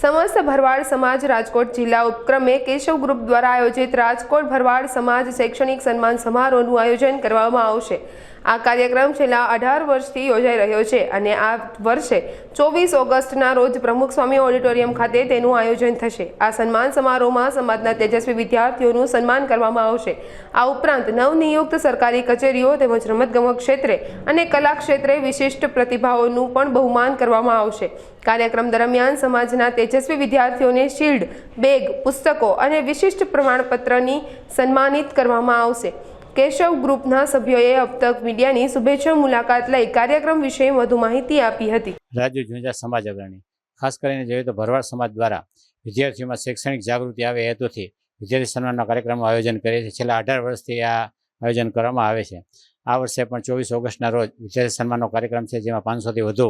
સમસ્ત ભરવાડ સમાજ રાજકોટ જિલ્લા ઉપક્રમે કેશવ ગ્રુપ દ્વારા આયોજિત રાજકોટ ભરવાડ સમાજ શૈક્ષણિક સન્માન સમારોહનું આયોજન કરવામાં આવશે. આ કાર્યક્રમ છેલ્લા અઢાર વર્ષથી યોજાઈ રહ્યો છે અને આ વર્ષે ચોવીસ ઓગસ્ટના રોજ પ્રમુખ સ્વામી ઓડિટોરિયમ ખાતે તેનું આયોજન થશે. આ સન્માન સમારોહમાં સમાજના તેજસ્વી વિદ્યાર્થીઓનું સન્માન કરવામાં આવશે. આ ઉપરાંત નવનિયુક્ત સરકારી કચેરીઓ તેમજ રમતગમત ક્ષેત્રે અને કલા ક્ષેત્રે વિશિષ્ટ પ્રતિભાઓનું પણ બહુમાન કરવામાં આવશે. કાર્યક્રમ દરમિયાન સમાજના તેજસ્વી વિદ્યાર્થીઓને શિલ્ડ, બેગ, પુસ્તકો અને વિશિષ્ટ પ્રમાણપત્રની સન્માનિત કરવામાં આવશે. કેશવ ગ્રુપના સભ્યોએ અબ તક મીડિયાની શુભેચ્છા મુલાકાત લઈ કાર્યક્રમ વિશે વધુ માહિતી આપી હતી. રાજ્ય ઝુંઝા સમાજ અગ્રણી. ખાસ કરીને જોઈએ તો ભરવાડ સમાજ દ્વારા વિદ્યાર્થીઓમાં શૈક્ષણિક જાગૃતિ આવે હેતુથી વિદ્યાર્થી સન્માનના કાર્યક્રમનું આયોજન કરે છે. છેલ્લા અઢાર વર્ષથી આ આયોજન કરવામાં આવે છે. આ વર્ષે પણ ચોવીસ ઓગસ્ટના રોજ વિદ્યાર્થી સન્માનનો કાર્યક્રમ છે, જેમાં પાંચસોથી વધુ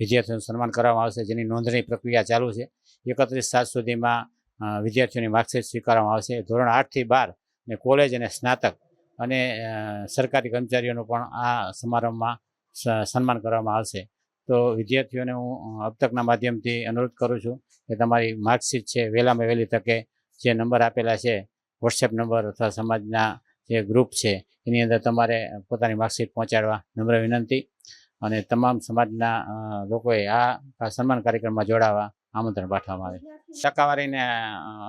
વિદ્યાર્થીઓનું સન્માન કરવામાં આવશે, જેની નોંધણી પ્રક્રિયા ચાલુ છે. એકત્રીસ સાત સુધીમાં વિદ્યાર્થીઓની માર્કશીટ સ્વીકારવામાં આવશે. ધોરણ આઠથી બાર ને કોલેજ અને સ્નાતક અને સરકારી કર્મચારીઓનું પણ આ સમારંભમાં સન્માન કરવામાં આવશે. તો વિદ્યાર્થીઓને હું અબતકના માધ્યમથી અનુરોધ કરું છું કે તમારી માર્કશીટ છે, વહેલામાં વહેલી તકે જે નંબર આપેલા છે, વોટ્સએપ નંબર અથવા સમાજના જે ગ્રુપ છે, એની અંદર તમારે પોતાની માર્કશીટ પહોંચાડવા નમ્ર વિનંતી અને તમામ સમાજના લોકોએ આ સન્માન કાર્યક્રમમાં જોડાવા આમંત્રણ પાઠવવામાં આવે. ટકાવારીને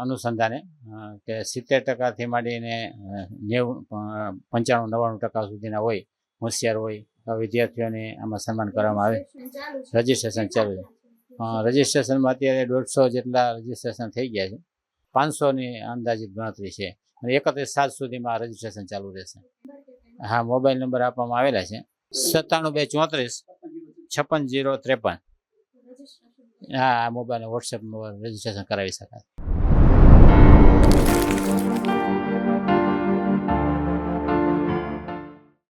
અનુસંધાને કે સિત્તેર ટકાથી માંડીને નેવું પંચાણું નવ્વાણું ટકા સુધીના હોય હોશિયાર હોય વિદ્યાર્થીઓને આમાં સન્માન કરવામાં આવે. રજીસ્ટ્રેશન ચાલુ છે. રજીસ્ટ્રેશનમાં અત્યારે દોઢસો જેટલા રજીસ્ટ્રેશન થઈ ગયા છે. પાંચસોની અંદાજિત ગણતરી છે. અને એકત્રીસ સાત સુધીમાં રજીસ્ટ્રેશન ચાલુ રહેશે. હા મોબાઈલ નંબર આપવામાં આવેલા છે. સત્તાણું બે ચોત્રીસ છપ્પન જીરો ત્રેપન. હા મોબાઈલ વોટ્સએપ રજીસ્ટ્રેશન કરાવી શકાય.